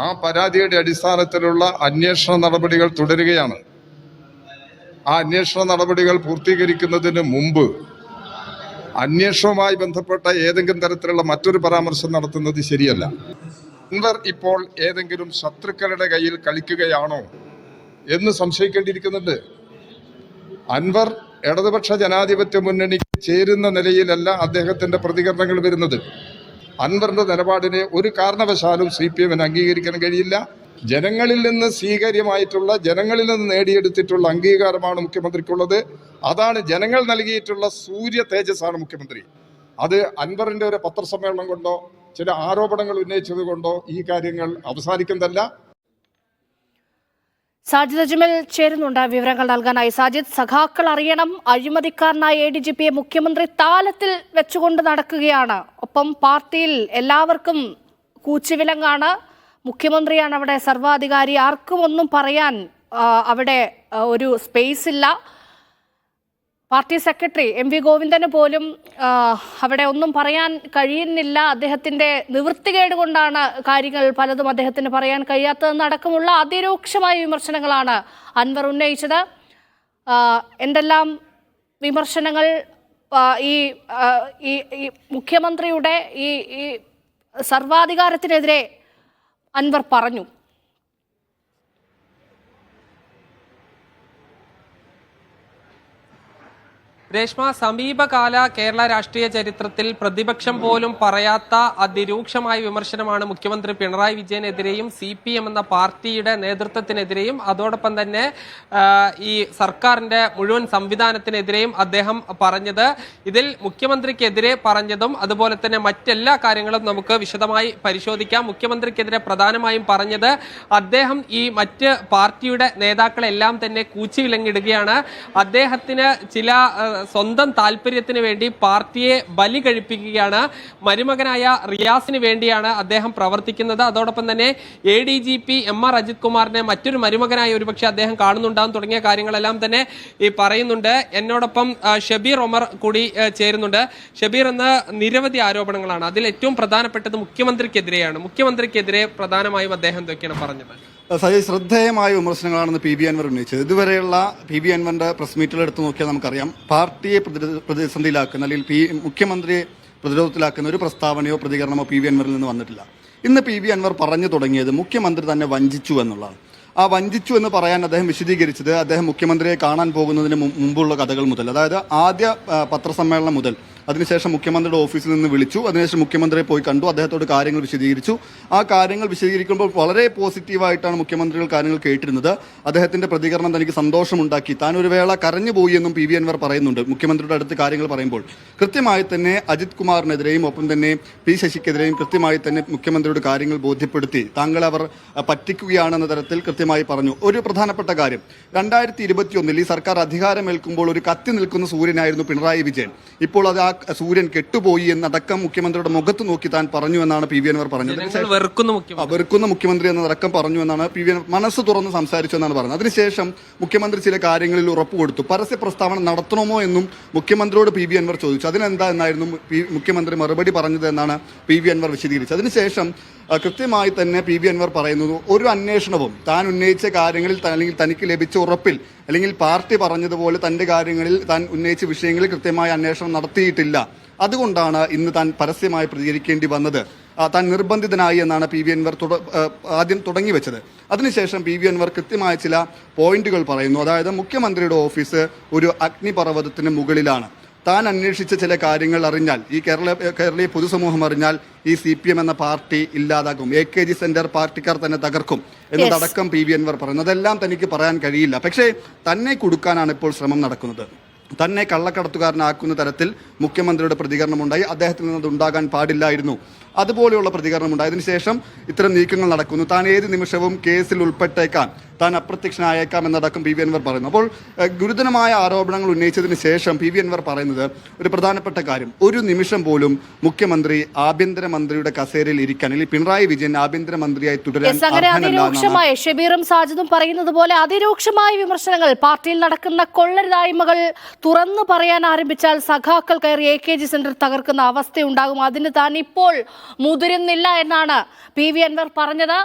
ആ പരാതിയുടെ അടിസ്ഥാനത്തിലുള്ള അന്വേഷണ നടപടികൾ തുടരുകയാണ്. ആ അന്വേഷണ നടപടികൾ പൂർത്തീകരിക്കുന്നതിന് മുമ്പ് അന്വേഷണവുമായി ബന്ധപ്പെട്ട ഏതെങ്കിലും തരത്തിലുള്ള മറ്റൊരു പരാമർശം നടത്തുന്നത് ശരിയല്ല. ഇവർ ഇപ്പോൾ ഏതെങ്കിലും ശത്രുക്കളുടെ കയ്യിൽ കളിക്കുകയാണോ എന്ന് സംശയിക്കേണ്ടിയിരിക്കുന്നുണ്ട്. അൻവർ ഇടതുപക്ഷ ജനാധിപത്യ മുന്നണിക്ക് ചേരുന്ന നിലയിലല്ല അദ്ദേഹത്തിന്റെ പ്രതികരണങ്ങൾ വരുന്നത്. അൻവറിന്റെ നിലപാടിനെ ഒരു കാരണവശാലും സി പി എമ്മിന് അംഗീകരിക്കാൻ കഴിയില്ല. ജനങ്ങളിൽ നിന്ന് സ്വീകാര്യമായിട്ടുള്ള ജനങ്ങളിൽ നിന്ന് നേടിയെടുത്തിട്ടുള്ള അംഗീകാരമാണ് മുഖ്യമന്ത്രിക്കുള്ളത്. അതാണ് ജനങ്ങൾ നൽകിയിട്ടുള്ള സൂര്യ തേജസ്സാണ് മുഖ്യമന്ത്രി. അത് അൻവറിന്റെ ഒരു പത്രസമ്മേളനം കൊണ്ടോ ചില ആരോപണങ്ങൾ ഉന്നയിച്ചത് കൊണ്ടോ ഈ കാര്യങ്ങൾ അവസാനിക്കുന്നതല്ല. സാജിദ് അജ്മൽ ചേരുന്നുണ്ട് വിവരങ്ങൾ നൽകാനായി. സാജിദ് സഖാക്കൾ അറിയണം. അഴിമതിക്കാരനായ എ ഡി ജി പിയെ മുഖ്യമന്ത്രി താലത്തിൽ വെച്ചുകൊണ്ട് നടക്കുകയാണ്. ഒപ്പം പാർട്ടിയിൽ എല്ലാവർക്കും കൂച്ചുവിലങ്ങാണ്. മുഖ്യമന്ത്രിയാണ് അവിടെ സർവാധികാരി. ആർക്കും ഒന്നും പറയാൻ അവിടെ ഒരു സ്പേസ് ഇല്ല. പാർട്ടി സെക്രട്ടറി എം വി ഗോവിന്ദന് പോലും അവിടെ ഒന്നും പറയാൻ കഴിയുന്നില്ല. അദ്ദേഹത്തിന്റെ നിവൃത്തികേട് കൊണ്ടാണ് കാര്യങ്ങൾ പലതും അദ്ദേഹത്തിന് പറയാൻ കഴിയാത്തതെന്നടക്കമുള്ള അതിരൂക്ഷമായ വിമർശനങ്ങളാണ് അൻവർ ഉന്നയിച്ചത്. എന്തെല്ലാം വിമർശനങ്ങൾ ഈ ഈ മുഖ്യമന്ത്രിയുടെ ഈ സർവാധികാരത്തിനെതിരെ അൻവർ പറഞ്ഞു? രേഷ്മ സമീപകാല കേരള രാഷ്ട്രീയ ചരിത്രത്തിൽ പ്രതിപക്ഷം പോലും പറയാത്ത അതിരൂക്ഷമായ വിമർശനമാണ് മുഖ്യമന്ത്രി പിണറായി വിജയനെതിരെയും സി പി എം എന്ന പാർട്ടിയുടെ നേതൃത്വത്തിനെതിരെയും അതോടൊപ്പം തന്നെ ഈ സർക്കാരിന്റെ മുഴുവൻ സംവിധാനത്തിനെതിരെയും അദ്ദേഹം പറഞ്ഞത്. ഇതിൽ മുഖ്യമന്ത്രിക്കെതിരെ പറഞ്ഞതും അതുപോലെ തന്നെ മറ്റെല്ലാ കാര്യങ്ങളും നമുക്ക് വിശദമായി പരിശോധിക്കാം. മുഖ്യമന്ത്രിക്കെതിരെ പ്രധാനമായും പറഞ്ഞത് അദ്ദേഹം ഈ മറ്റ് പാർട്ടിയുടെ നേതാക്കളെല്ലാം തന്നെ കൂച്ചിവിലങ്ങിടുകയാണ്. അദ്ദേഹത്തിന് ചില സ്വന്തം താല്പര്യത്തിന് വേണ്ടി പാർട്ടിയെ ബലി കഴിപ്പിക്കുകയാണ്. മരുമകനായ റിയാസിന് വേണ്ടിയാണ് അദ്ദേഹം പ്രവർത്തിക്കുന്നത്. അതോടൊപ്പം തന്നെ A D G P M R Ajith കുമാറിനെ മറ്റൊരു മരുമകനായി ഒരുപക്ഷെ അദ്ദേഹം കാണുന്നുണ്ടാകും തുടങ്ങിയ കാര്യങ്ങളെല്ലാം തന്നെ ഈ പറയുന്നുണ്ട്. എന്നോടൊപ്പം ഷബീർ ഒമർ കൂടി ചേരുന്നുണ്ട്. ഷബീർ എന്ന നിരവധി ആരോപണങ്ങളാണ്. അതിൽ ഏറ്റവും പ്രധാനപ്പെട്ടത് മുഖ്യമന്ത്രിക്കെതിരെയാണ്. മുഖ്യമന്ത്രിക്കെതിരെ പ്രധാനമായും അദ്ദേഹം എന്തൊക്കെയാണ് പറഞ്ഞത്? സജയ് ശ്രദ്ധേയമായ വിമർശനങ്ങളാണെന്ന് പി ബി അൻവർ ഉന്നയിച്ചത്. ഇതുവരെയുള്ള പി ബി അൻവറിന്റെ പ്രസ് മീറ്റുകൾ എടുത്തു നോക്കിയാൽ നമുക്കറിയാം പാർട്ടിയെ പ്രതിസന്ധിയിലാക്കുന്ന അല്ലെങ്കിൽ പി മുഖ്യമന്ത്രിയെ പ്രതിരോധത്തിലാക്കുന്ന ഒരു പ്രസ്താവനയോ പ്രതികരണമോ പി ബി അൻവറിൽ നിന്ന് വന്നിട്ടില്ല. ഇന്ന് പി ബി അൻവർ പറഞ്ഞു തുടങ്ങിയത് മുഖ്യമന്ത്രി തന്നെ വഞ്ചിച്ചു എന്നുള്ളതാണ്. ആ വഞ്ചിച്ചു എന്ന് പറയാൻ അദ്ദേഹം വിശദീകരിച്ചത് അദ്ദേഹം മുഖ്യമന്ത്രിയെ കാണാൻ പോകുന്നതിന് മുമ്പുള്ള കഥകൾ മുതൽ അതായത് ആദ്യ പത്രസമ്മേളനം മുതൽ. അതിനുശേഷം മുഖ്യമന്ത്രിയുടെ ഓഫീസിൽ നിന്ന് വിളിച്ചു. അതിനുശേഷം മുഖ്യമന്ത്രിയെ പോയി കണ്ടു. അദ്ദേഹത്തോട് കാര്യങ്ങൾ വിശദീകരിച്ചു. ആ കാര്യങ്ങൾ വിശദീകരിക്കുമ്പോൾ വളരെ പോസിറ്റീവായിട്ടാണ് മുഖ്യമന്ത്രികൾ കാര്യങ്ങൾ കേട്ടിരുന്നത്. അദ്ദേഹത്തിന്റെ പ്രതികരണം തനിക്ക് സന്തോഷമുണ്ടാക്കി. താൻ ഒരു വേള കരഞ്ഞു പോയി എന്നും പി വി അൻവർ പറയുന്നുണ്ട് മുഖ്യമന്ത്രിയുടെ അടുത്ത് കാര്യങ്ങൾ പറയുമ്പോൾ. കൃത്യമായി തന്നെ അജിത് കുമാറിനെതിരെയും ഒപ്പം തന്നെ പി ശശിക്കെതിരെയും കൃത്യമായി തന്നെ മുഖ്യമന്ത്രിയുടെ കാര്യങ്ങൾ ബോധ്യപ്പെടുത്തി. താങ്കൾ അവർ പറ്റിക്കുകയാണെന്ന തരത്തിൽ കൃത്യമായി പറഞ്ഞു. ഒരു പ്രധാനപ്പെട്ട കാര്യം. രണ്ടായിരത്തി ഇരുപത്തിയൊന്നിൽ ഈ സർക്കാർ അധികാരമേൽക്കുമ്പോൾ ഒരു കത്തി നിൽക്കുന്ന സൂര്യനായിരുന്നു പിണറായി വിജയൻ. ഇപ്പോൾ അത് ആ സൂര്യൻ കെട്ടുപോയി എന്നടക്കം മുഖ്യമന്ത്രിയുടെ മുഖത്ത് നോക്കി താൻ പറഞ്ഞു എന്നാണ് പി വി അൻവർ പറഞ്ഞത്. വെറുക്കുന്ന മുഖ്യമന്ത്രി. എന്നതടക്കം പറഞ്ഞു എന്നാണ് പി വി മനസ്സ് തുറന്ന് സംസാരിച്ചു എന്നാണ് പറഞ്ഞത്. അതിനുശേഷം മുഖ്യമന്ത്രി ചില കാര്യങ്ങളിൽ ഉറപ്പ് കൊടുത്തു. പരസ്യ പ്രസ്താവന നടത്തണമോ എന്നും മുഖ്യമന്ത്രിയോട് പി വി അൻവർ ചോദിച്ചു. അതിനെന്താ എന്നായിരുന്നു മുഖ്യമന്ത്രി മറുപടി പറഞ്ഞത് എന്നാണ് പി വി അൻവർ വിശദീകരിച്ചത്. അതിനുശേഷം കൃത്യമായി തന്നെ പി വി അൻവർ പറയുന്നത് ഒരു അന്വേഷണവും താൻ ഉന്നയിച്ച കാര്യങ്ങളിൽ അല്ലെങ്കിൽ തനിക്ക് ലഭിച്ച ഉറപ്പിൽ അല്ലെങ്കിൽ പാർട്ടി പറഞ്ഞതുപോലെ തന്റെ കാര്യങ്ങളിൽ താൻ ഉന്നയിച്ച വിഷയങ്ങളിൽ കൃത്യമായ അന്വേഷണം നടത്തിയിട്ടില്ല. അതുകൊണ്ടാണ് ഇന്ന് താൻ പരസ്യമായി പ്രതികരിക്കേണ്ടി വന്നത്. താൻ നിർബന്ധിതനായി എന്നാണ് പി വി അൻവർ ആദ്യം തുടങ്ങി വെച്ചത് അതിനുശേഷം പി വി അൻവർ കൃത്യമായ ചില പോയിന്റുകൾ പറയുന്നു. അതായത് മുഖ്യമന്ത്രിയുടെ ഓഫീസ് ഒരു അഗ്നിപർവതത്തിന് മുകളിലാണ്. താൻ അന്വേഷിച്ച ചില കാര്യങ്ങൾ അറിഞ്ഞാൽ ഈ കേരള കേരളീയ പൊതുസമൂഹം അറിഞ്ഞാൽ ഈ സി പി എം എന്ന പാർട്ടി ഇല്ലാതാകും. എ കെ ജി സെന്റർ പാർട്ടിക്കാർ തന്നെ തകർക്കും എന്നതടക്കം പി വി അൻവർ പറയുന്നു. അതെല്ലാം തനിക്ക് പറയാൻ കഴിയില്ല. പക്ഷേ തന്നെ കൊടുക്കാനാണ് ഇപ്പോൾ ശ്രമം നടക്കുന്നത്. തന്നെ കള്ളക്കടത്തുകാരനാക്കുന്ന തരത്തിൽ മുഖ്യമന്ത്രിയുടെ പ്രതികരണമുണ്ടായി. അദ്ദേഹത്തിൽ നിന്ന് ഉണ്ടാകാൻ പാടില്ലായിരുന്നു. അതുപോലെയുള്ള പ്രതികരണമുണ്ടായി. അതിനുശേഷം ഇത്തരം നീക്കങ്ങൾ നടക്കുന്നു. താൻ ഏത് നിമിഷവും കേസിൽ ഉൾപ്പെട്ടേക്കാം. താൻ അപ്രത്യക്ഷനായേക്കാം എന്നടക്കം പി വി അൻവർ പറയുന്നു. അപ്പോൾ ഗുരുതരമായ ആരോപണങ്ങൾ ഉന്നയിച്ചതിന് ശേഷം പി വി അൻവർ പറയുന്നത് ഒരു പ്രധാനപ്പെട്ട കാര്യം. ഒരു നിമിഷം പോലും മുഖ്യമന്ത്രി ആഭ്യന്തരമന്ത്രിയുടെ കസേരയിൽ ഇരിക്കാൻ അല്ലെങ്കിൽ പിണറായി വിജയൻ ആഭ്യന്തരമന്ത്രിയായി തുടരാൻ അതിരൂക്ഷമായ ഷബീറും സാജിദും പറയുന്നത് പോലെ അതിരൂക്ഷമായ വിമർശനങ്ങൾ പാർട്ടിയിൽ നടക്കുന്ന കൊള്ളരുതായ്മകൾ തുറന്നു പറയാൻ ആരംഭിച്ചാൽ സഖാക്കൾ കയറി എ കെ ജി സെന്റർ തകർക്കുന്ന അവസ്ഥയുണ്ടാകും. അതിന് താൻ ഇപ്പോൾ മുതിരുന്നില്ല എന്നാണ് പി വി അൻവർ പറഞ്ഞത്.